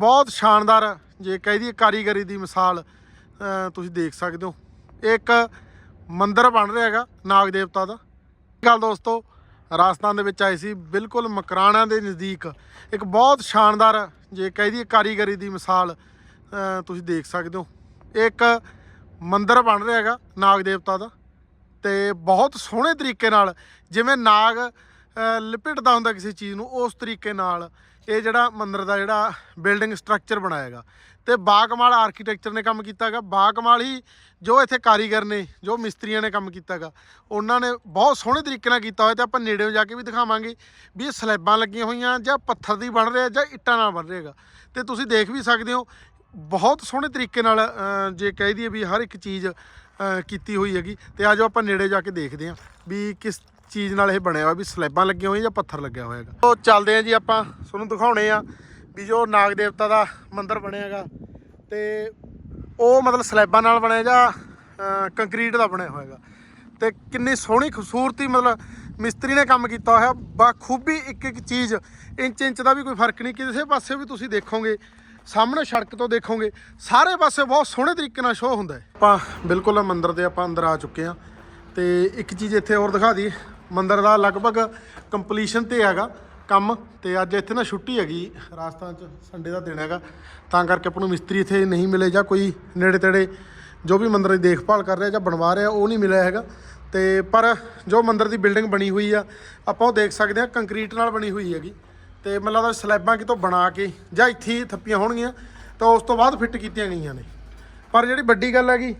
ਬਹੁਤ ਸ਼ਾਨਦਾਰ ਜੇ ਕਹਿ ਦਈਏ ਕਾਰੀਗਰੀ ਦੀ ਮਿਸਾਲ ਤੁਸੀਂ ਦੇਖ ਸਕਦੇ ਹੋ। ਇੱਕ ਮੰਦਿਰ ਬਣ ਰਿਹਾ ਹੈਗਾ ਨਾਗ ਦੇਵਤਾ ਦਾ। ਗੱਲ ਦੋਸਤੋ ਰਾਜਸਥਾਨ ਦੇ ਵਿੱਚ ਆਏ ਸੀ ਬਿਲਕੁਲ ਮਕਰਾਣਾ ਦੇ ਨਜ਼ਦੀਕ। ਇੱਕ ਬਹੁਤ ਸ਼ਾਨਦਾਰ ਜੇ ਕਹਿ ਦਈਏ ਕਾਰੀਗਰੀ ਦੀ ਮਿਸਾਲ ਤੁਸੀਂ ਦੇਖ ਸਕਦੇ ਹੋ। ਇੱਕ ਮੰਦਿਰ ਬਣ ਰਿਹਾ ਹੈਗਾ ਨਾਗ ਦੇਵਤਾ ਦਾ ਤੇ ਬਹੁਤ ਸੋਹਣੇ ਤਰੀਕੇ ਨਾਲ ਜਿਵੇਂ ਨਾਗ ਅ, ਲਿਪਟਦਾ ਹੁੰਦਾ ਕਿਸੇ ਚੀਜ਼ ਨੂੰ ਉਸ ਤਰੀਕੇ ਨਾਲ ਇਹ ਜਿਹੜਾ ਮੰਦਿਰ ਦਾ ਜਿਹੜਾ ਬਿਲਡਿੰਗ ਸਟਰਕਚਰ ਬਣਾਏਗਾ ਤੇ ਬਾਕਮਾਲ ਆਰਕੀਟੈਕਚਰ ਨੇ ਕੰਮ ਕੀਤਾਗਾ ਬਾਕਮਾਲ ਹੀ ਜੋ ਇੱਥੇ ਕਾਰੀਗਰ ਨੇ, ਜੋ ਮਿਸਤਰੀਆਂ ਨੇ ਕੰਮ ਕੀਤਾਗਾ ਉਹਨਾਂ ਨੇ ਬਹੁਤ ਸੋਹਣੇ ਤਰੀਕੇ ਨਾਲ ਕੀਤਾ ਹੋਇਆ ਤੇ ਆਪਾਂ ਨੇੜੇ ਜਾ ਕੇ ਵੀ ਦਿਖਾਵਾਂਗੇ ਵੀ ਇਹ ਸਲੈਬਾਂ ਲੱਗੀਆਂ ਹੋਈਆਂ ਜਾਂ ਪੱਥਰ ਦੀ ਬਣ ਰਿਹਾ ਜਾਂ ਇੱਟਾਂ ਨਾਲ ਬਣ ਰਿਹਾਗਾ ਤੇ ਤੁਸੀਂ ਦੇਖ ਵੀ ਸਕਦੇ ਹੋ, ਬਹੁਤ ਸੋਹਣੇ ਤਰੀਕੇ ਨਾਲ ਜੇ ਕਹਿ ਦਈਏ ਵੀ ਹਰ ਇੱਕ ਚੀਜ਼ ਕੀਤੀ ਹੋਈ ਹੈਗੀ। ਤੇ ਆਜੋ ਆਪਾਂ ਨੇੜੇ ਜਾ ਕੇ ਦੇਖਦੇ ਹਾਂ ਵੀ ਕਿਸ ਚੀਜ਼ ਨਾਲ ਇਹ ਬਣਿਆ ਹੋਇਆ, ਵੀ ਸਲੈਬਾਂ ਲੱਗੀਆਂ ਹੋਈਆਂ ਜਾਂ ਪੱਥਰ ਲੱਗਿਆ ਹੋਇਆ ਹੈਗਾ। ਉਹ ਚੱਲਦੇ ਹਾਂ ਜੀ ਆਪਾਂ, ਤੁਹਾਨੂੰ ਦਿਖਾਉਣੇ ਆ ਵੀ ਜੋ ਨਾਗ ਦੇਵਤਾ ਦਾ ਮੰਦਿਰ ਬਣਿਆ ਹੈਗਾ ਤੇ ਉਹ ਮਤਲਬ ਸਲੈਬਾਂ ਨਾਲ ਬਣਿਆ ਜਾਂ ਕੰਕਰੀਟ ਦਾ ਬਣਿਆ ਹੋਇਆ ਹੈਗਾ। ਤੇ ਕਿੰਨੀ ਸੋਹਣੀ ਖੂਬਸੂਰਤੀ ਮਤਲਬ ਮਿਸਤਰੀ ਨੇ ਕੰਮ ਕੀਤਾ ਹੋਇਆ ਬਾਖੂਬੀ ਇੱਕ ਇੱਕ ਚੀਜ਼ ਇੰਚ ਇੰਚ ਦਾ ਵੀ ਕੋਈ ਫ਼ਰਕ ਨਹੀਂ, ਕਿਸੇ ਪਾਸੇ ਵੀ ਤੁਸੀਂ ਦੇਖੋਗੇ। ਸਾਹਮਣੇ ਸੜਕ ਤੋਂ ਦੇਖੋਗੇ, ਸਾਰੇ ਪਾਸੇ ਬਹੁਤ ਸੋਹਣੇ ਤਰੀਕੇ ਨਾਲ ਸ਼ੋਅ ਹੁੰਦਾ ਹੈ। ਆਪਾਂ ਬਿਲਕੁਲ ਮੰਦਿਰ ਦੇ ਆਪਾਂ ਅੰਦਰ ਆ ਚੁੱਕੇ ਹਾਂ। ਤੇ ਇੱਕ ਚੀਜ਼ ਇੱਥੇ ਹੋਰ ਦਿਖਾ ਦਈਏ, ਮੰਦਿਰ ਦਾ ਲਗਭਗ ਕੰਪਲੀਸ਼ਨ ਤੇ ਹੈਗਾ ਕੰਮ, ਤੇ ਅੱਜ ਇੱਥੇ ਨਾ ਛੁੱਟੀ ਹੈਗੀ, ਰਾਜਸਥਾਨ ਚ ਸੰਡੇ ਦਾ ਦਿਨ ਹੈਗਾ। ਤਾਂ ਕਰਕੇ ਆਪਾਂ ਨੂੰ ਮਿਸਤਰੀ ਇੱਥੇ ਨਹੀਂ ਮਿਲੇ ਜਾਂ ਕੋਈ ਨੇੜੇ ਤੇੜੇ ਜੋ ਵੀ ਮੰਦਿਰ ਦੀ ਦੇਖਭਾਲ ਕਰ ਰਿਹਾ ਜਾਂ ਬਣਵਾ ਰਿਹਾ, ਉਹ ਨਹੀਂ ਮਿਲਿਆ ਹੈਗਾ। ਤੇ ਪਰ ਜੋ ਮੰਦਿਰ ਦੀ ਬਿਲਡਿੰਗ ਬਣੀ ਹੋਈ ਆ, ਆਪਾਂ ਉਹ ਦੇਖ ਸਕਦੇ ਹਾਂ ਕੰਕਰੀਟ ਨਾਲ ਬਣੀ ਹੋਈ ਹੈਗੀ। ਤੇ ਮੈਨੂੰ ਲੱਗਦਾ ਸਲੈਬਾਂ ਕਿਤੋਂ ਬਣਾ ਕੇ ਜਾਂ ਇੱਥੇ ਹੀ ਥੱਪੀਆਂ ਹੋਣਗੀਆਂ, ਤਾਂ ਉਸ ਤੋਂ ਬਾਅਦ ਫਿੱਟ ਕੀਤੀਆਂ ਗਈਆਂ ਨੇ। ਪਰ ਜਿਹੜੀ ਵੱਡੀ ਗੱਲ ਹੈਗੀ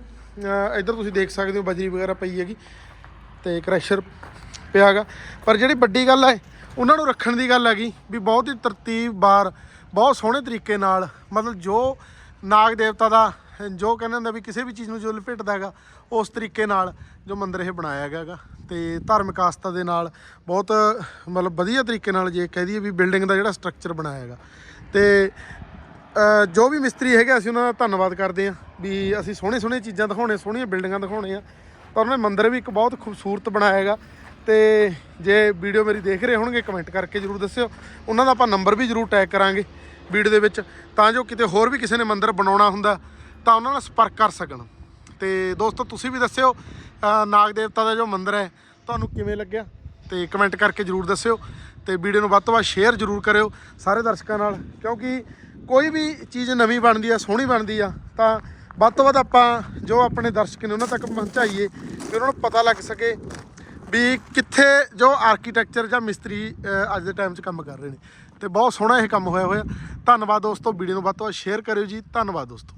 ਇੱਧਰ ਤੁਸੀਂ ਦੇਖ ਸਕਦੇ ਹੋ ਬਜਰੀ ਵਗੈਰਾ ਪਈ ਹੈਗੀ ਤੇ ਕ੍ਰੈਸ਼ਰ ਪਿਆ ਹੈਗਾ। ਪਰ ਜਿਹੜੀ ਵੱਡੀ ਗੱਲ ਹੈ, ਉਹਨਾਂ ਨੂੰ ਰੱਖਣ ਦੀ ਗੱਲ ਹੈਗੀ ਵੀ ਬਹੁਤ ਹੀ ਤਰਤੀਬ ਤਰਤੀਬਵਾਰ ਬਹੁਤ ਸੋਹਣੇ ਤਰੀਕੇ ਨਾਲ ਮਤਲਬ ਜੋ ਨਾਗ ਦੇਵਤਾ ਦਾ ਜੋ ਕਹਿੰਦੇ ਹੁੰਦਾ ਵੀ ਕਿਸੇ ਵੀ ਚੀਜ਼ ਨੂੰ ਜੋ ਲਪੇਟਦਾ ਹੈਗਾ, ਉਸ ਤਰੀਕੇ ਨਾਲ ਜੋ ਮੰਦਿਰ ਇਹ ਬਣਾਇਆ ਗਿਆ ਹੈਗਾ। ਤੇ ਧਾਰਮਿਕ ਆਸਥਾ ਦੇ ਨਾਲ ਬਹੁਤ, ਮਤਲਬ ਵਧੀਆ ਤਰੀਕੇ ਨਾਲ ਜੇ ਕਹਿ ਦਈਏ ਵੀ ਬਿਲਡਿੰਗ ਦਾ ਜਿਹੜਾ ਸਟਰਕਚਰ ਬਣਾਇਆ ਹੈਗਾ। ਤੇ ਜੋ ਵੀ ਮਿਸਤਰੀ ਹੈਗੇ, ਅਸੀਂ ਉਹਨਾਂ ਦਾ ਧੰਨਵਾਦ ਕਰਦੇ ਹਾਂ ਵੀ ਅਸੀਂ ਸੋਹਣੇ ਸੋਹਣੇ ਚੀਜ਼ਾਂ ਦਿਖਾਉਣੇ, ਸੋਹਣੀਆਂ ਬਿਲਡਿੰਗਾਂ ਦਿਖਾਉਣੇ ਆ। ਤਾਂ ਉਹਨਾਂ ਨੇ ਮੰਦਿਰ ਵੀ ਇੱਕ ਬਹੁਤ ਖੂਬਸੂਰਤ ਬਣਾਇਆ ਹੈਗਾ। ਤੇ ਜੇ ਵੀਡੀਓ ਮੇਰੀ ਦੇਖ ਰਹੇ ਹੋਣਗੇ ਕਮੈਂਟ ਕਰਕੇ ਜਰੂਰ ਦੱਸਿਓ। ਉਹਨਾਂ ਦਾ ਆਪਾਂ ਨੰਬਰ ਵੀ ਜਰੂਰ ਟੈਗ ਕਰਾਂਗੇ ਵੀਡੀਓ ਦੇ ਵਿੱਚ। ਤਾਂ ਜੋ ਕਿਤੇ ਹੋਰ ਵੀ ਕਿਸੇ ਨੇ ਮੰਦਿਰ ਬਣਾਉਣਾ ਹੁੰਦਾ ਤਾਂ ਉਹਨਾਂ ਨਾਲ ਸੰਪਰਕ ਕਰ ਸਕਣ। ਤੇ ਦੋਸਤੋ, ਤੁਸੀਂ ਵੀ ਦੱਸਿਓ ਨਾਗ ਦੇਵਤਾ ਦਾ ਜੋ ਮੰਦਿਰ ਹੈ, ਤੁਹਾਨੂੰ ਕਿਵੇਂ ਲੱਗਿਆ? ਤੇ ਕਮੈਂਟ ਕਰਕੇ ਜਰੂਰ ਦੱਸਿਓ। ਤੇ ਵੀਡੀਓ ਨੂੰ ਵੱਧ ਤੋਂ ਵੱਧ ਸ਼ੇਅਰ ਜਰੂਰ ਕਰਿਓ ਸਾਰੇ ਦਰਸ਼ਕਾਂ ਨਾਲ, ਕਿਉਂਕਿ ਕੋਈ ਵੀ ਚੀਜ਼ ਨਵੀਂ ਬਣਦੀ ਆ, ਸੋਹਣੀ ਬਣਦੀ ਆ, ਤਾਂ ਵੱਧ ਤੋਂ ਵੱਧ ਆਪਾਂ ਜੋ ਆਪਣੇ ਦਰਸ਼ਕ ਨੇ ਉਹਨਾਂ ਤੱਕ ਪਹੁੰਚਾਈਏ ਕਿ ਉਹਨਾਂ ਨੂੰ ਪਤਾ ਲੱਗ ਸਕੇ ਵੀ ਕਿੱਥੇ ਜੋ ਆਰਕੀਟੈਕਚਰ ਜਾਂ ਮਿਸਤਰੀ ਅੱਜ ਦੇ ਟਾਈਮ 'ਚ ਕੰਮ ਕਰ ਰਹੇ ਨੇ। ਤੇ ਬਹੁਤ ਸੋਹਣਾ ਇਹ ਕੰਮ ਹੋਇਆ ਹੋਇਆ। ਧੰਨਵਾਦ ਦੋਸਤੋ, ਵੀਡੀਓ ਨੂੰ ਵੱਧ ਤੋਂ ਵੱਧ ਸ਼ੇਅਰ ਕਰਿਓ ਜੀ। ਧੰਨਵਾਦ ਦੋਸਤੋ।